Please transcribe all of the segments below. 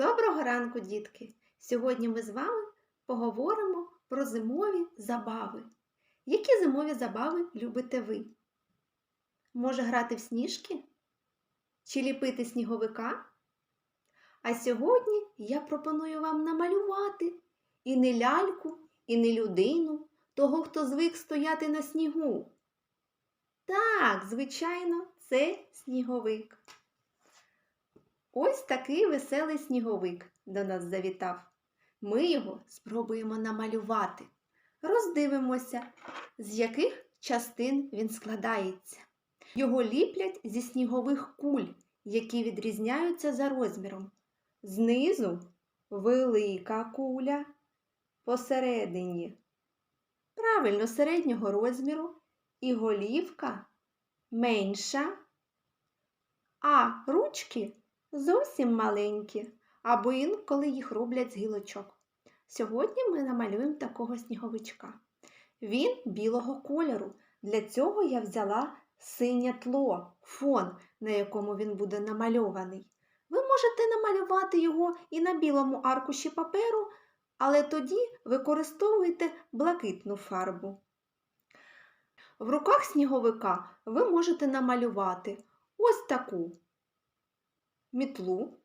Доброго ранку, дітки! Сьогодні ми з вами поговоримо про зимові забави. Які зимові забави любите ви? Може грати в сніжки? Чи ліпити сніговика? А сьогодні я пропоную вам намалювати і не ляльку, і не людину, того, хто звик стояти на снігу. Так, звичайно, це сніговик. Ось такий веселий сніговик до нас завітав. Ми його спробуємо намалювати. Роздивимося, з яких частин він складається. Його ліплять зі снігових куль, які відрізняються за розміром. Знизу велика куля, посередині правильно середнього розміру і голівка менша, а ручки зовсім маленькі, або інколи їх роблять з гілочок. Сьогодні ми намалюємо такого сніговичка. Він білого кольору. Для цього я взяла синє тло, фон, на якому він буде намальований. Ви можете намалювати його і на білому аркуші паперу, але тоді використовуйте блакитну фарбу. В руках сніговика ви можете намалювати ось таку мітлу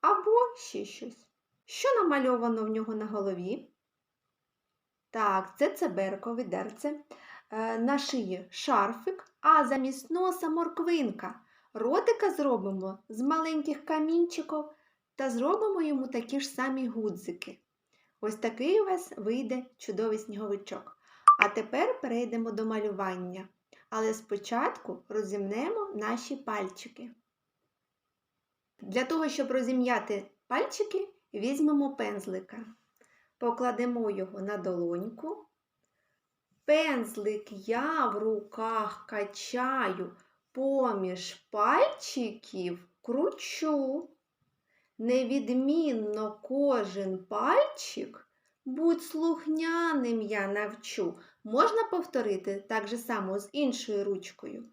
або ще щось. Що намальовано в нього на голові? Так, це цеберко, відерце. Е, на шиї шарфик, а замість носа морквинка. Ротика зробимо з маленьких камінчиків та зробимо йому такі ж самі гудзики. Ось такий у вас вийде чудовий сніговичок. А тепер перейдемо до малювання. Але спочатку розімнемо наші пальчики. Для того, щоб розім'яти пальчики, візьмемо пензлика. Покладемо його на долоньку. Пензлик я в руках качаю, поміж пальчиків кручу. Невідмінно кожен пальчик, будь слухняним я навчу. Можна повторити так же само з іншою ручкою.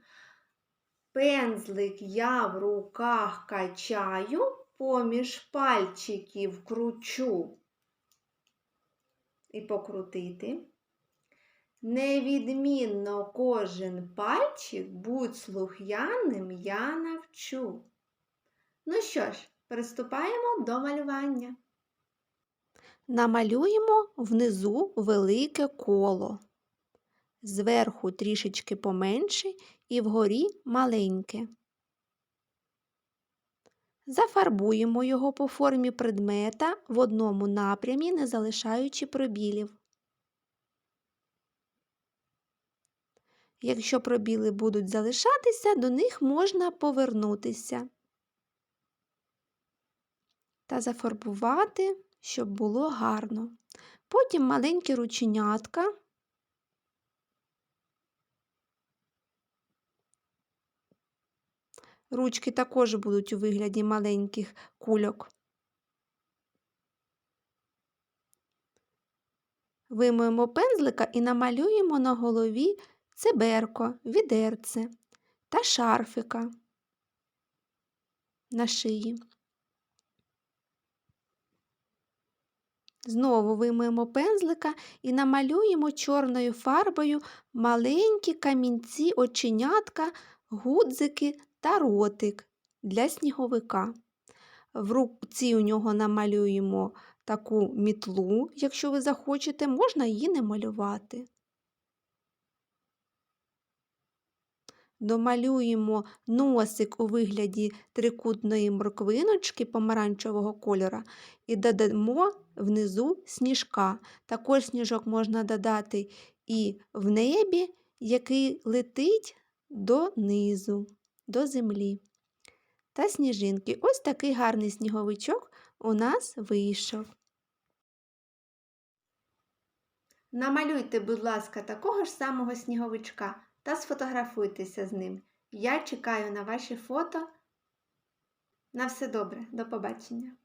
Пензлик я в руках качаю, поміж пальчиків кручу. І покрутити. Невідмінно кожен пальчик, будь слух'яним я навчу. Ну що ж, приступаємо до малювання. Намалюємо внизу велике коло. Зверху трішечки поменше і вгорі маленьке. Зафарбуємо його по формі предмета в одному напрямі, не залишаючи пробілів. Якщо пробіли будуть залишатися, до них можна повернутися та зафарбувати, щоб було гарно. Потім маленькі рученятка. Ручки також будуть у вигляді маленьких кульок. Вимоємо пензлика і намалюємо на голові циберко, відерце та шарфика на шиї. Знову вимиємо пензлика і намалюємо чорною фарбою маленькі камінці, оченятка, гудзики та ротик для сніговика. В руці у нього намалюємо таку мітлу, якщо ви захочете, можна її не малювати. Домалюємо носик у вигляді трикутної морквиночки помаранчевого кольора і додамо внизу сніжка. Також сніжок можна додати і в небі, який летить донизу, до землі. Та сніжинки. Ось такий гарний сніговичок у нас вийшов. Намалюйте, будь ласка, такого ж самого сніговичка та сфотографуйтеся з ним. Я чекаю на ваші фото. На все добре, до побачення!